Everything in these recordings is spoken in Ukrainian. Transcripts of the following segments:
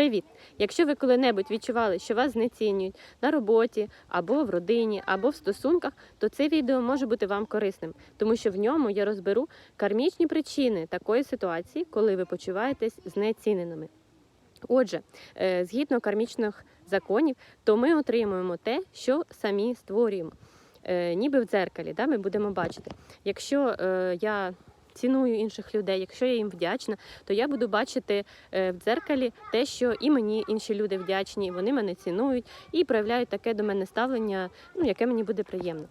Привіт! Якщо ви коли-небудь відчували, що вас знецінюють на роботі, або в родині, або в стосунках, то це відео може бути вам корисним, тому що в ньому я розберу кармічні причини такої ситуації, коли ви почуваєтесь знеціненими. Отже, е, згідно кармічних законів, то ми отримуємо те, що самі створюємо. Е, Ніби в дзеркалі, да, ми будемо бачити. Якщо е, я ціную інших людей, якщо я їм вдячна, то я буду бачити е, в дзеркалі те, що і мені інші люди вдячні, вони мене цінують і проявляють таке до мене ставлення, ну яке мені буде приємно.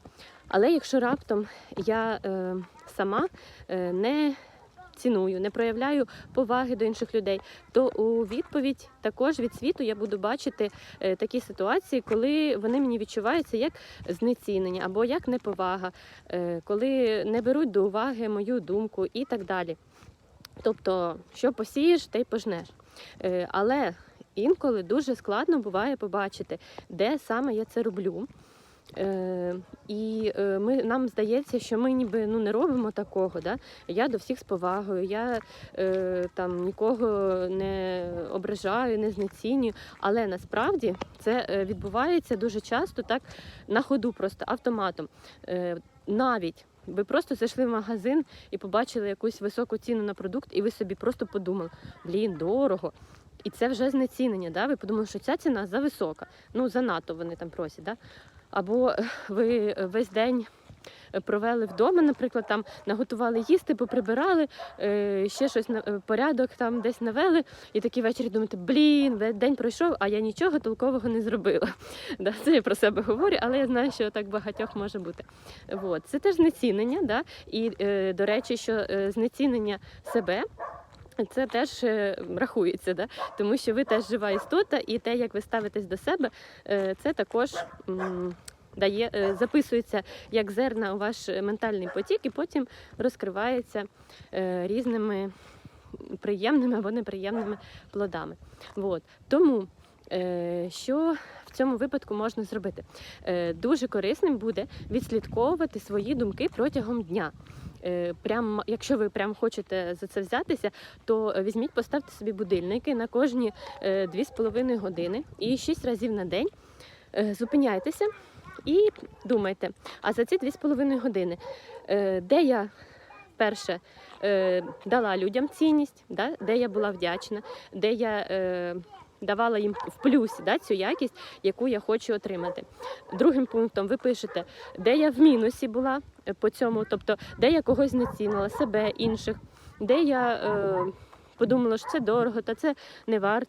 Але якщо раптом я е, сама е, не ціную, не проявляю поваги до інших людей, то у відповідь також від світу я буду бачити е, такі ситуації, коли вони мені відчуваються як знецінення або як неповага, е, коли не беруть до уваги мою думку і так далі. Тобто, що посієш, те й пожнеш. Е, Але інколи дуже складно буває побачити, де саме я це роблю. Е, і е, ми, нам здається, що ми ніби ну, не робимо такого. Да? Я до всіх з повагою, я е, там нікого не ображаю, не знецінюю. Але насправді це е, відбувається дуже часто так на ходу, просто автоматом. Е, навіть ви просто зайшли в магазин і побачили якусь високу ціну на продукт, і ви собі просто подумали, блін, дорого. І це вже знецінення. Да? Ви подумали, що ця ціна зависока. Ну, занадто вони там просять. Да? Або е, ви весь день провели вдома, наприклад, там наготували їсти, поприбирали, е, ще щось на е, порядок там десь навели, і такі ввечері думаєте, блін, день пройшов, а я нічого толкового не зробила. Да, це я про себе говорю, але я знаю, що так багатьох може бути. От. Це теж знецінення, да? і е, до речі, що е, знецінення себе. Це теж е, рахується, да? тому що ви теж жива істота, і те, як ви ставитесь до себе, е, це також дає, е, записується як зерна у ваш ментальний потік, і потім розкривається різними приємними або неприємними плодами. От. Тому що в цьому випадку можна зробити? Е, Дуже корисним буде відслідковувати свої думки протягом дня. Е, Прям, якщо ви прям хочете за це взятися, то е, візьміть, поставте собі будильники на кожні е, 2,5 години і 6 разів на день е, зупиняйтеся і думайте, а за ці 2,5 години, е, де я перше е, дала людям цінність, де я була вдячна, де я е, давала їм в плюсі да, цю якість, яку я хочу отримати. Другим пунктом ви пишете, де я в мінусі була е, по цьому, тобто де я когось знецінила, себе, інших, де я. Е, Подумала, що це дорого, та це не варто